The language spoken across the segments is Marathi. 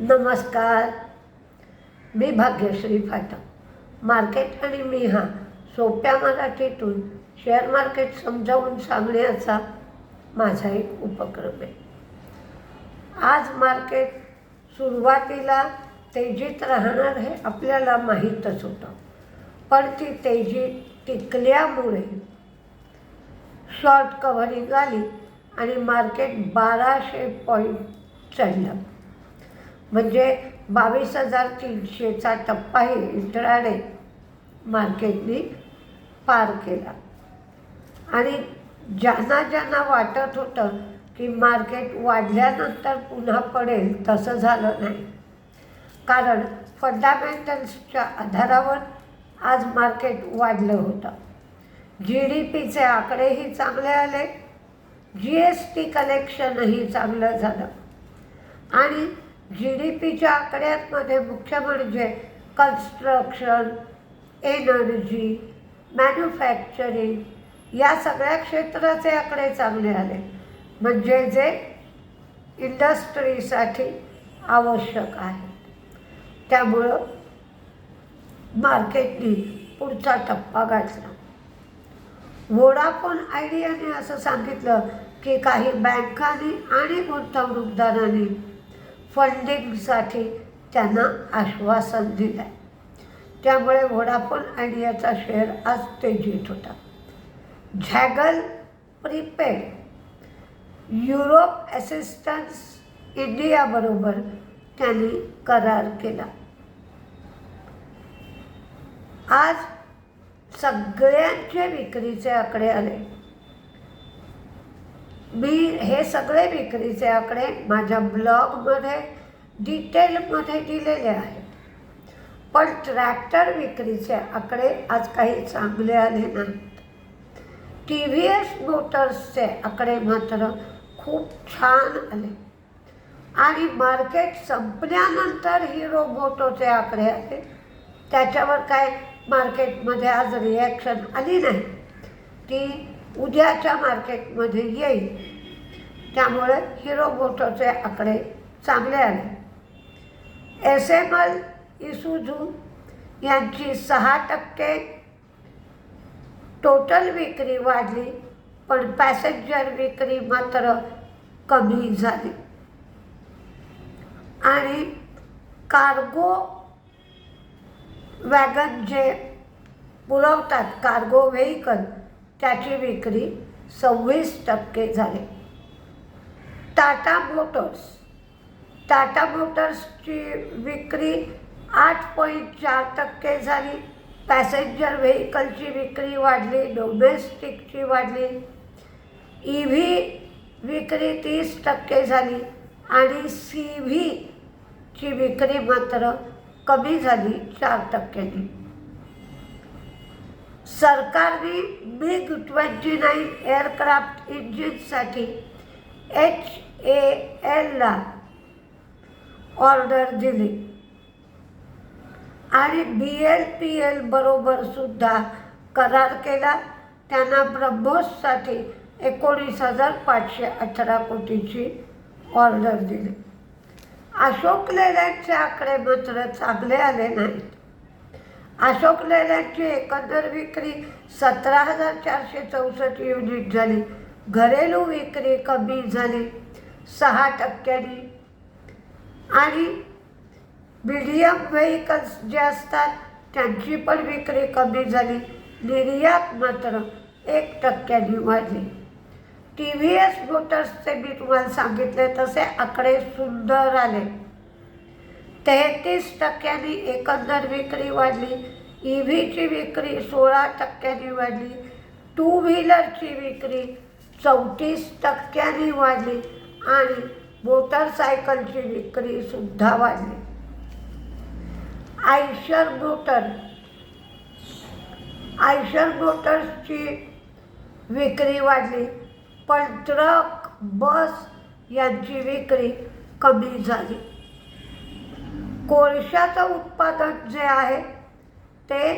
नमस्कार. मी भाग्यश्री फाटक. मार्केट आणि मी हा सोप्या मराठीतून शेअर मार्केट समजावून सांगण्याचा माझा एक उपक्रम आहे. आज मार्केट सुरुवातीला तेजीत राहणार हे आपल्याला माहीतच होतं. पण ती तेजी टिकल्यामुळे शॉर्ट कव्हरिंग आली आणि मार्केट बाराशे पॉईंट चढलं म्हणजे बावीस हजार तीनशेचा टप्पाही इंट्राडे मार्केटने पार केला. आणि ज्यांना ज्यांना वाटत होतं की मार्केट वाढल्यानंतर पुन्हा पडेल तसं झालं नाही. कारण फंडामेंटल्सच्या आधारावर आज मार्केट वाढलं होतं. जी डी पीचे आकडेही चांगले आले जी एस टी कलेक्शनही चांगलं झालं. आणि जी डी पीच्या आकड्यांमध्ये मुख्य म्हणजे कन्स्ट्रक्शन एनर्जी मॅन्युफॅक्चरिंग या सगळ्या क्षेत्राचे आकडे चांगले आले. म्हणजे जे इंडस्ट्रीसाठी आवश्यक आहे. त्यामुळं मार्केटनी पुढचा टप्पा गाठला. वोडाफोन आयडियाने असं सांगितलं की काही बँकांनी आणि गुंतवणूकदारांनी फंडिंगसाठी त्यांना आश्वासन दिलं आहे त्यामुळे वोडाफोन आयडियाचा शेअर आज तेजीत होता. झॅगल प्रीपेड युरोप असिस्टन्स इंडियाबरोबर त्यांनी करार केला. आज सगळ्यांचे विक्रीचे आकडे आले. मी हे सगळे विक्रीचे आकडे माझ्या ब्लॉगमध्ये डिटेलमध्ये दिलेले आहेत. पण ट्रॅक्टर विक्रीचे आकडे आज काही चांगले आले नाहीत. टी व्ही एस मोटर्सचे आकडे मात्र खूप छान आले. आणि मार्केट संपल्यानंतर हिरो मोटोचे आकडे आले. त्याच्यावर काय मार्केटमध्ये आज रिॲक्शन आली नाही. ती उद्याच्या मार्केटमध्ये येईल. त्यामुळे हिरो मोटोचे आकडे चांगले आले. एस एम एल इसूजू यांची सहा टक्के टोटल विक्री वाढली पण पॅसेंजर विक्री मात्र कमी झाली. आणि कार्गो वॅगन जे पुरवतात कार्गो व्हेकल त्याची विक्री सव्वीस टक्के झाली. टाटा मोटर्स टाटा मोटर्सची विक्री आठ पॉईंट चार टक्के झाली. पॅसेंजर व्हेकलची विक्री वाढली डोमेस्टिकची वाढली. ई व्ही विक्री तीस टक्के झाली आणि सी व्हीची विक्री मात्र कमी झाली चार टक्क्यांनी. सरकारने मिग ट्वेंटी नाईन एअरक्राफ्ट इंजिनसाठी एच ए एलला ऑर्डर दिली. आणि बी एल पी एल बरोबर सुद्धा करार केला. त्यांना ब्रह्मोससाठी एकोणीस हजार पाचशे अठरा कोटीची ऑर्डर दिली. अशोक लेलँडचे आकडे मात्र चांगले आले नाहीत. अशोक लेलँडची एकंदर विक्री सतरा हजार चारशे चौसष्ट युनिट झाली. घरेलू विक्री कमी झाली. सहा टक्क्यांनी. आणि मीडियम व्हेकल्स जे असतात त्यांची पण विक्री कमी झाली. निर्यात मात्र एक टक्क्यांनी वाढली. टी व्ही एस मोटर्सचे मी तुम्हाला सांगितले तसे आकडे सुंदर आले. तेहतीस टक्क्यांनी एकंदर विक्री वाढली ई व्हीची विक्री सोळा टक्क्यांनी वाढली टू व्हीलरची विक्री चौतीस टक्क्यांनी वाढली आणि मोटरसायकलची विक्री सुद्धा वाढली. आयशर मोटर आयशर मोटर्सची विक्री वाढली पण ट्रक बस यांची विक्री कमी झाली. कोळशाचं उत्पादन जे आहे ते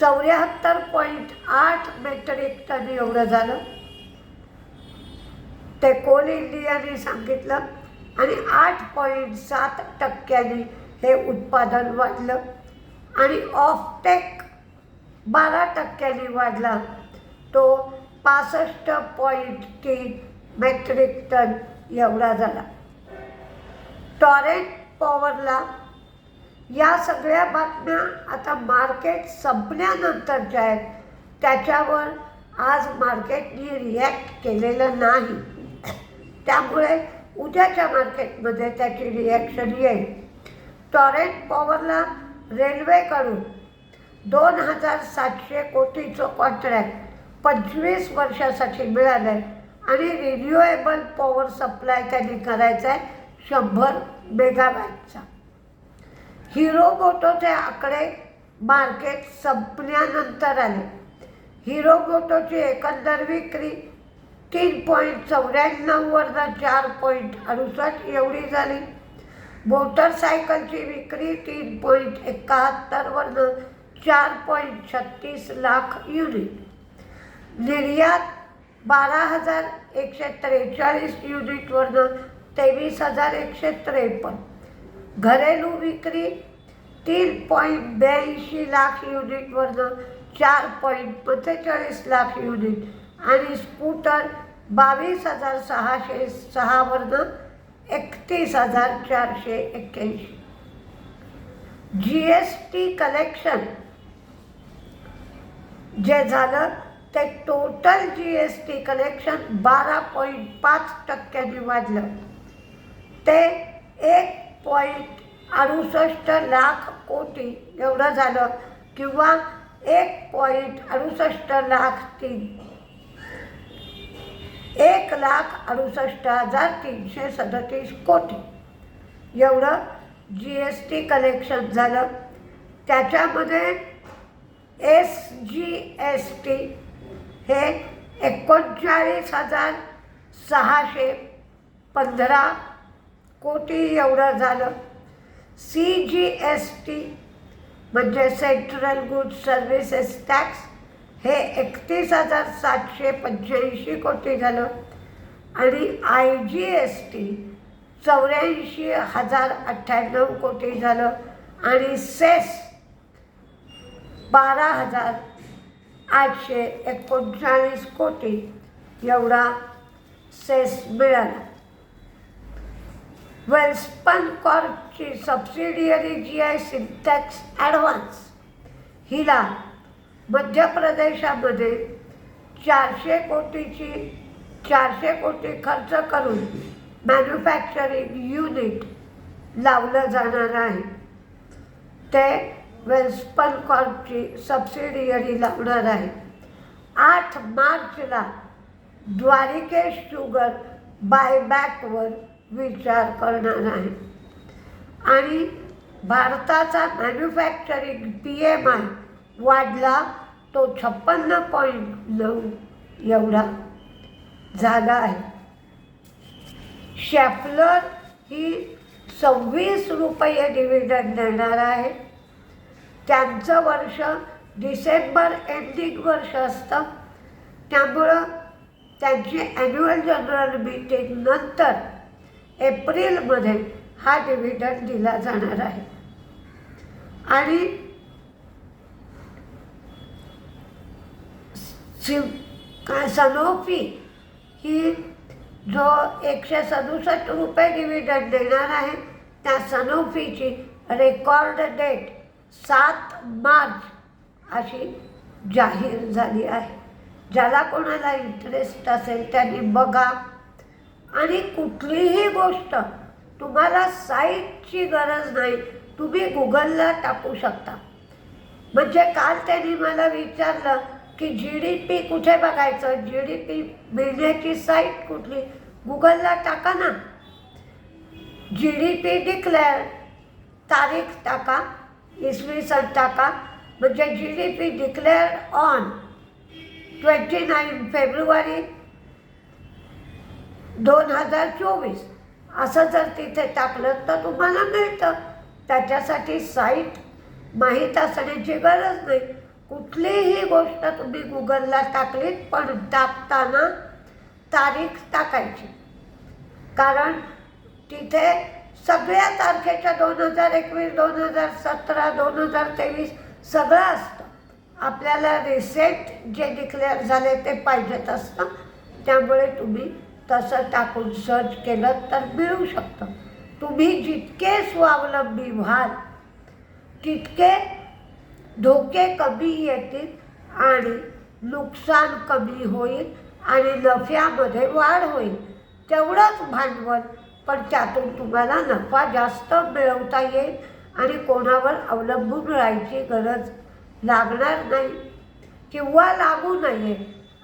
चौऱ्याहत्तर पॉईंट आठ मेट्रिक टन एवढं झालं. ते कोल इंडियाने सांगितलं आणि आठ पॉईंट सात टक्क्यांनी हे उत्पादन वाढलं. आणि ऑफटेक बारा टक्क्यांनी वाढला. तो पासष्ट पॉईंट तीन मेट्रिक टन एवढा झाला. टॉरेंट पॉवरला या सगळ्या बातम्या आता मार्केट संपल्यानंतरच्या आहेत त्याच्यावर आज मार्केटने रिॲक्ट केलेलं नाही. त्यामुळे उद्याच्या मार्केटमध्ये त्याची रिॲक्शन येईल. टॉरेंट पॉवरला रेल्वेकडून दोन हजार सातशे कोटीचं कॉन्ट्रॅक्ट पंचवीस वर्षासाठी मिळालं आहे आणि रिन्युएबल पॉवर सप्लाय त्यांनी करायचा आहे शंभर मेगावॅटचा. हिरो मोटोचे आकडे मार्केट संपल्यानंतर आले. हिरो मोटोची एकंदर विक्री तीन पॉईंट चौऱ्याण्णववरनं चार पॉईंट अडुसष्ट एवढी झाली. मोटरसायकलची विक्री तीन पॉईंट एकाहत्तरवरनं चार पॉईंट छत्तीस लाख युनिट. निर्यात बारा हजार एकशे त्रेचाळीस युनिटवरनं तेवीस हजार एकशे त्रेपन्न. घरेलू विक्री तीन पॉईंट ब्याऐंशी लाख युनिटवरनं चार पॉईंट पंचेचाळीस लाख युनिट आणि स्कूटर बावीस हजार सहाशे सहावरनं एकतीस हजार चारशे एक्क्याऐंशी. जी एस टी कलेक्शन जे झालं ते total G S T collection बारा पॉईंट पाच टक्क्यांनी वाढलं. ते एक पॉईंट अडुसष्ट लाख कोटी. एवढं झालं. किंवा एक पॉईंट अडुसष्ट लाख तीन. एक लाख अडुसष्ट हजार तीनशे सदतीस कोटी. एवढं जी एस टी कलेक्शन झालं. त्याच्यामध्ये एस जी एस टी हे एकोणचाळीस हजार सहाशे पंधरा कोटी एवढं झालं. सी जी एस टी म्हणजे सेंट्रल गुड सर्व्हिसेस टॅक्स हे एकतीस हजार सातशे पंच्याऐंशी कोटी झालं. आणि आय जी एस टी चौऱ्याऐंशी हजार अठ्ठ्याण्णव कोटी झालं. आणि सेस बारा हजार आठशे एकोणचाळीस कोटी एवढा सेस मिळाला. वेल्स्पन कॉर्पची सबसिडियरी जी आहे सिंटॅक्स ॲडव्हान्स हिला मध्य प्रदेशामध्ये चारशे कोटीची चारशे कोटी खर्च करून मॅन्युफॅक्चरिंग युनिट लावलं जाणार आहे. ते वेल्स्पन कॉर्पची सबसिडियरी लावणार आहे. आठ मार्चला द्वारिकेश शुगर बायबॅकवर विचार करणार आहे. आणि भारताचा मॅन्युफॅक्चरिंग पी एम आय वाढला तो छप्पन्न पॉईंट नऊ एवढा झाला आहे. शॅफलर ही सव्वीस रुपये डिव्हिडंड देणार आहे. त्यांचं वर्ष डिसेंबर एंडिंग वर्ष असतं. त्यामुळं त्यांची ॲन्युअल जनरल मीटिंग नंतर एप्रिलमध्ये हा डिव्हिडंड दिला जाणार आहे. आणि शिव सनोफी ही जो एकशे सदुसष्ट रुपये डिव्हिडंड देणार आहे त्या सनोफीची रेकॉर्ड डेट सात मार्च अशी जाहीर झाली आहे. ज्याला कोणाला इंटरेस्ट असेल त्यांनी बघा. आणि कुठलीही गोष्ट तुम्हाला साईटची गरज नाही. तुम्ही गुगलला टाकू शकता. म्हणजे काल त्यांनी मला विचारलं की जी डी पी कुठे बघायचं? जी डी पी मिळण्याची साईट कुठली? गुगलला टाका ना. जी डी पी डिक्लेअर तारीख टाका इसवी सन टाका. म्हणजे G D P declare on twenty nine February दोन हजार चोवीस. असं जर तिथे टाकलं तर तुम्हाला मिळतं. त्याच्यासाठी साईट माहीत असण्याची गरज नाही. कुठलीही गोष्ट तुम्ही गुगलला टाकलीत पण टाकताना तारीख टाकायची. कारण तिथे सगळ्या तारखेच्या दोन हजार एकवीस दोन हजार सतरा दोन हजार तेवीस सगळं असतं. आपल्याला रिसेट जे डिक्लेअर झाले ते पाहिजेत असतं. त्यामुळे तुम्ही तसं टाकून सर्च केलं तर मिळू शकतं. तुम्ही जितके स्वावलंबी व्हाल तितके धोके कमी येतील आणि नुकसान कमी होईल आणि नफ्यामध्ये वाढ होईल. तेवढंच भांडवल पण त्यातून तुम्हाला नफा जास्त मिळवता येईल आणि कोणावर अवलंबून राहायची गरज लागणार नाही किंवा लागू नये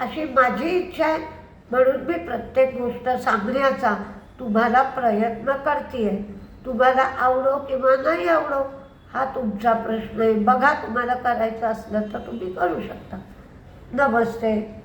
अशी माझी इच्छा आहे. म्हणून मी प्रत्येक गोष्ट सांगण्याचा तुम्हाला प्रयत्न करते तुम्हाला आवडो किंवा नाही आवडो हा तुमचा प्रश्न आहे. बघा तुम्हाला करायचं असलं तर तुम्ही करू शकता. नमस्ते.